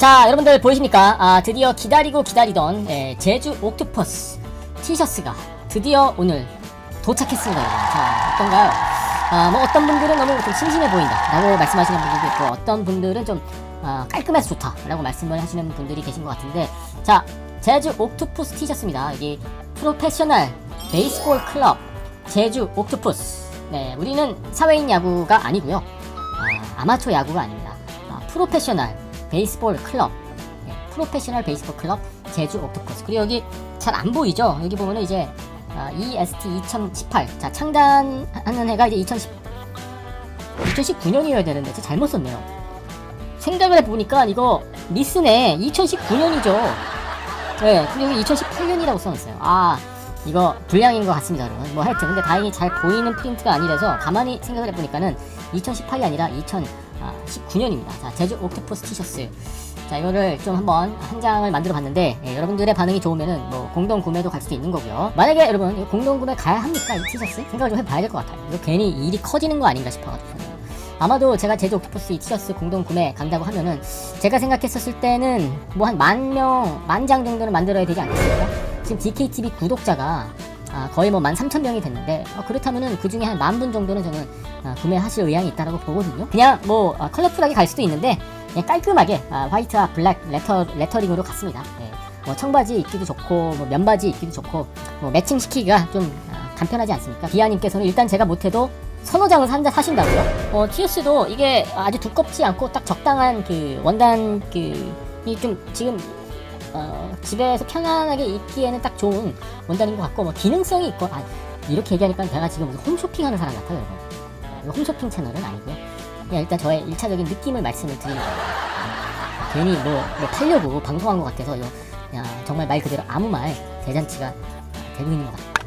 자 여러분들 보이십니까? 아 드디어 기다리고 기다리던 예, 제주 옥토퍼스 티셔츠가 드디어 오늘 도착했습니다. 여러분. 자 어떤가요? 아 뭐 어떤 분들은 너무 좀 심심해 보인다 라고 말씀하시는 분들도 있고 어떤 분들은 좀 아, 깔끔해서 좋다 라고 말씀을 하시는 분들이 계신 것 같은데 자 제주 옥토퍼스 티셔츠입니다. 여기 프로페셔널 베이스볼 클럽 제주 옥토퍼스. 네 우리는 사회인 야구가 아니고요. 아, 아마추어 야구가 아닙니다. 아, 프로페셔널 베이스볼 클럽. 네, 프로페셔널 베이스볼 클럽 제주 옥토퍼스. 그리고 여기 잘 안 보이죠? 여기 보면은 이제 아, EST 2018 자 창단하는 해가 이제 2010 2019년이어야 되는데 제가 잘못 썼네요. 생각을 해보니까 이거 미스네 2019년이죠. 네 그리고 여기 2018년이라고 써놨어요. 아 이거 불량인 것 같습니다 여러분. 뭐 하여튼 근데 다행히 잘 보이는 프린트가 아니라서 가만히 생각을 해보니까는 2018이 아니라 2019년입니다. 자 제주 옥토퍼스 티셔츠. 자 이거를 좀 한번 한 장을 만들어 봤는데 예, 여러분들의 반응이 좋으면은 뭐 공동 구매도 갈 수도 있는 거고요. 만약에 여러분 공동 구매 가야 합니까? 이 티셔츠? 생각을 좀 해봐야 될 것 같아요. 이거 괜히 일이 커지는 거 아닌가 싶어가지고. 아마도 제가 제주 옥토퍼스 이 티셔츠 공동 구매 간다고 하면은 제가 생각했었을 때는 뭐 한 만 명, 만 장 정도는 만들어야 되지 않겠습니까? 지금 DKTV 구독자가 아, 거의 뭐만 삼천 명이 됐는데 어, 그렇다면은 그 중에 한 만 분 정도는 저는 아, 구매하실 의향이 있다라고 보거든요. 그냥 뭐 아, 컬러풀하게 갈 수도 있는데 그냥 깔끔하게 아, 화이트와 블랙 레터 레터링으로 갔습니다. 예. 뭐 청바지 입기도 좋고 뭐 면바지 입기도 좋고 뭐 매칭 시키기가 좀 아, 간편하지 않습니까? 비아님께서는 일단 제가 못해도 서너 장을 산다 사신다고요? 어 티어스도 이게 아주 두껍지 않고 딱 적당한 그 원단 그이 좀 지금 어, 집에서 편안하게 입기에는 딱 좋은 원단인 것 같고 뭐 기능성이 있고 아, 이렇게 얘기하니까 내가 지금 무슨 홈쇼핑하는 사람 같아요 여러분. 어, 이거 홈쇼핑 채널은 아니고요. 그냥 일단 저의 일차적인 느낌을 말씀을 드리는 거예요. 아, 괜히 뭐, 뭐 팔려고 방송한 것 같아서 이거 그냥 정말 말 그대로 아무 말 대잔치가 아, 되고 있는 것 같아요